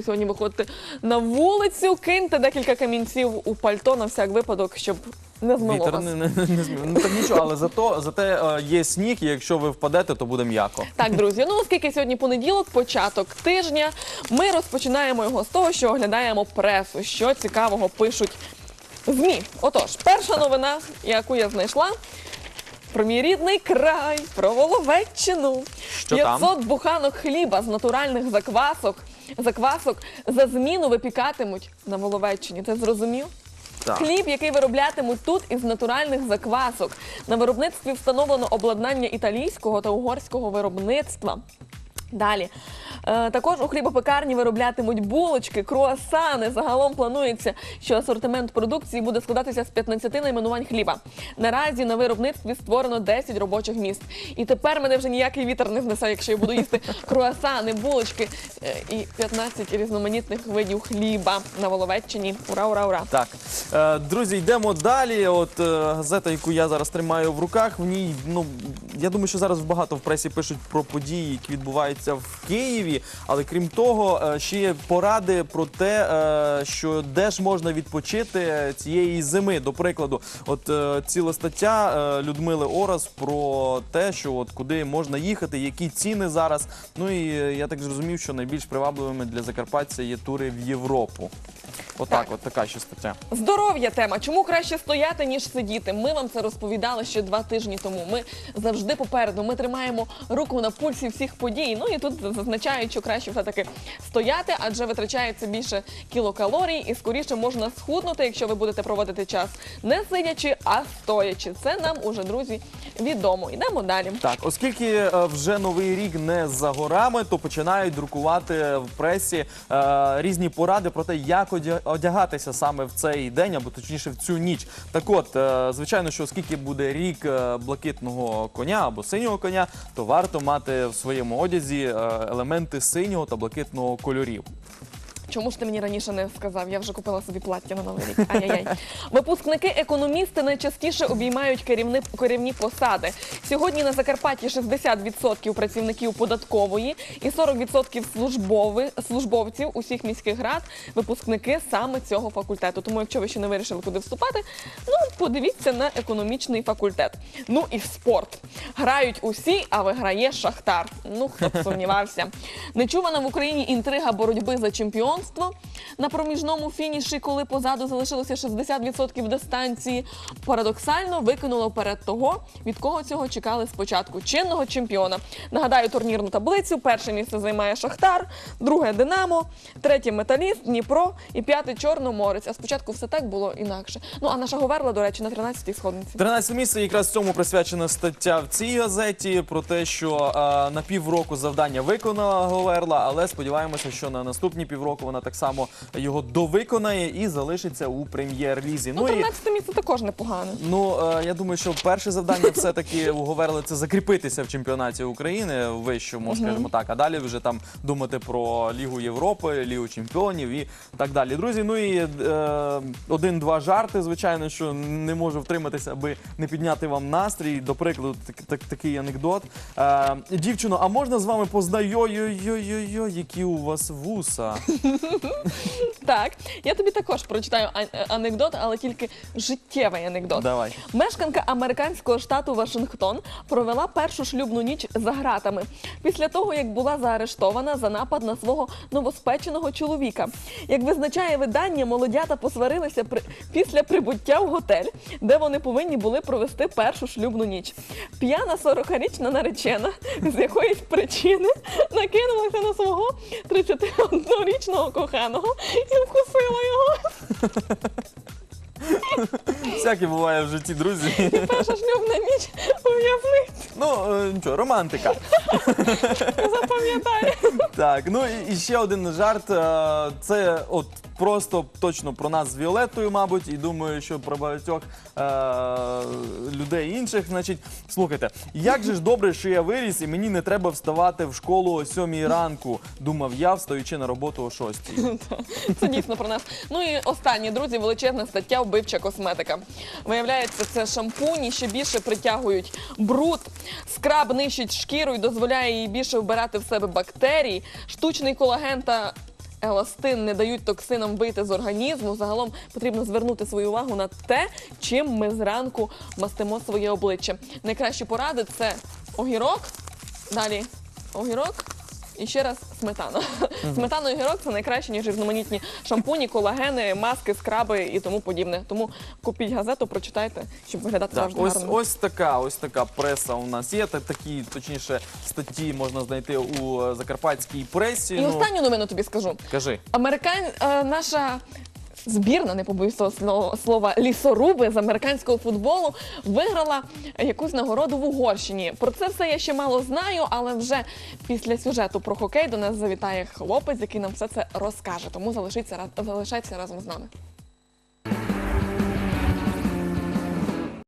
Сьогодні виходити на вулицю, киньте декілька камінців у пальто на всяк випадок, щоб не змило Вітер вас. не, не, не змі- Ну так нічого, але зато зате е, є сніг, і якщо ви впадете, то буде м'яко. Так, друзі, ну оскільки сьогодні понеділок, початок тижня, ми розпочинаємо його з того, що оглядаємо пресу, що цікавого пишуть ЗМІ. Отож, перша новина, яку я знайшла. Про мій рідний край, про Воловеччину. Що 500 там? буханок хліба з натуральних заквасок, заквасок за зміну випікатимуть на Воловеччині. Це зрозумів? Так. Хліб, який вироблятимуть тут із натуральних заквасок. На виробництві встановлено обладнання італійського та угорського виробництва. Далі. Е, також у хлібопекарні вироблятимуть булочки, круасани. Загалом планується, що асортимент продукції буде складатися з 15 найменувань хліба. Наразі на виробництві створено 10 робочих місць. І тепер мене вже ніякий вітер не знесе, якщо я буду їсти круасани, булочки е, і 15 різноманітних видів хліба на Воловеччині. Ура, ура, ура! Так, Е, друзі, йдемо далі. От е, газета, яку я зараз тримаю в руках, в ній, ну я думаю, що зараз багато в пресі пишуть про події, які відбуваються в Києві. Але крім того, е, ще є поради про те, е, що де ж можна відпочити цієї зими. До прикладу, от е, ціла стаття Людмили Ораз про те, що от куди можна їхати, які ціни зараз. Ну і я так зрозумів, що найбільш привабливими для закарпаття є тури в Європу. Отак, от така ще стаття. Здоров'я тема. Чому краще стояти, ніж сидіти? Ми вам це розповідали ще два тижні тому. Ми завжди попереду. Ми тримаємо руку на пульсі всіх подій. Ну і тут зазначають, що краще все-таки стояти, адже витрачається більше кілокалорій і скоріше можна схуднути, якщо ви будете проводити час не сидячи, а стоячи. Це нам уже, друзі, відомо. Йдемо далі. Так, оскільки е, вже новий рік не за горами, то починають друкувати в пресі е, різні поради про те, як одя- одягатися саме в цей день, або точніше в цю ніч. Так от, е, звичайно, що оскільки буде рік блакитного коня або синього коня, то варто мати в своєму одязі елементи синього та блакитного кольорів. Чому ж ти мені раніше не сказав? Я вже купила собі плаття на новий рік. Ай-яй-яй. Випускники економісти найчастіше обіймають керівни, керівні посади. Сьогодні на Закарпатті 60% працівників податкової і 40% службови, службовців усіх міських рад випускники саме цього факультету. Тому, якщо ви ще не вирішили, куди вступати, ну подивіться на економічний факультет. Ну і спорт. Грають усі, а виграє Шахтар. Ну хто б сумнівався. Нечувана в Україні інтрига боротьби за чемпіонство на проміжному фініші, коли позаду залишилося 60% дистанції. Парадоксально викинуло вперед того, від кого цього чекали спочатку чинного чемпіона. Нагадаю турнірну таблицю. Перше місце займає Шахтар, друге Динамо, третє Металіст, Дніпро і п'яте Чорноморець. А спочатку все так було інакше. Ну а наша Говерла, до речі, на 13-й сходниці. 13 місце якраз цьому присвячена стаття в цій газеті про те, що е, на півроку завдання виконала Говерла, але сподіваємося, що на наступні півроку вона так само його довиконає і залишиться у прем'єр-лізі. Ну, і 13 місце також непогане. Ну е, я думаю, що перше завдання все-таки у Говерли це закріпитися в чемпіонаті України в вищому, скажімо так. А далі вже там думати про Лігу Європи, Лігу Чемпіонів і так далі. Друзі, ну і е, один-два жарти, звичайно, що не можу втриматися, аби не підняти вам настрій. До прикладу, так, так, такий анекдот. Е, дівчино, а можна з вами познайомі, які у вас вуса? Так, я тобі також прочитаю ан- е, анекдот, але тільки життєвий анекдот. Давай. Мешканка американського штату Вашингтон провела першу шлюбну ніч за гратами після того, як була заарештована за напад на свого новоспеченого чоловіка. Як визначає видання, молодята посварилися при... після прибуття в готель, де вони повинні були провести першу шлюбну ніч. П'яна 40-річна наречена з якоїсь причини накинулася на свого 31-річного коханого і вкусила його. Всяке буває в житті, друзі. І Перша шлюбна ніч у в'язниці. Ну е, нічого, романтика. Запам'ятай. Так, ну і- і ще один жарт. е, Це от просто точно про нас з Віолеттою, мабуть, і думаю, що про багатьох е, людей інших. Значить, слухайте, як же ж добре, що я виріс, і мені не треба вставати в школу о сьомій ранку. Думав я, встаючи на роботу о шостій. Це дійсно про нас. Ну і останнє, друзі, величезна стаття вбивча косметика. Виявляється, це шампуні ще більше притягують бруд. Скраб нищить шкіру і дозволяє їй більше вбирати в себе бактерії. Штучний колаген та еластин не дають токсинам вийти з організму. Загалом потрібно звернути свою увагу на те, чим ми зранку мастимо своє обличчя. Найкращі поради це огірок, далі огірок. І ще раз сметана. Сметана і гірок це найкраще, ніж різноманітні шампуні, колагени, маски, скраби і тому подібне. Тому купіть газету, прочитайте, щоб виглядати Так, завжди ось, гарно. ось така, ось така преса у нас є. Так, такі, точніше, статті можна знайти у е, закарпатській пресі. І Ну, останню новину тобі скажу. Кажи. Американ... е, наша збірна, не побоюсь цього слова- лісоруби з американського футболу виграла якусь нагороду в Угорщині. Про це все я ще мало знаю, але вже після сюжету про хокей до нас завітає хлопець, який нам все це розкаже. Тому залишіться залишайтеся разом з нами.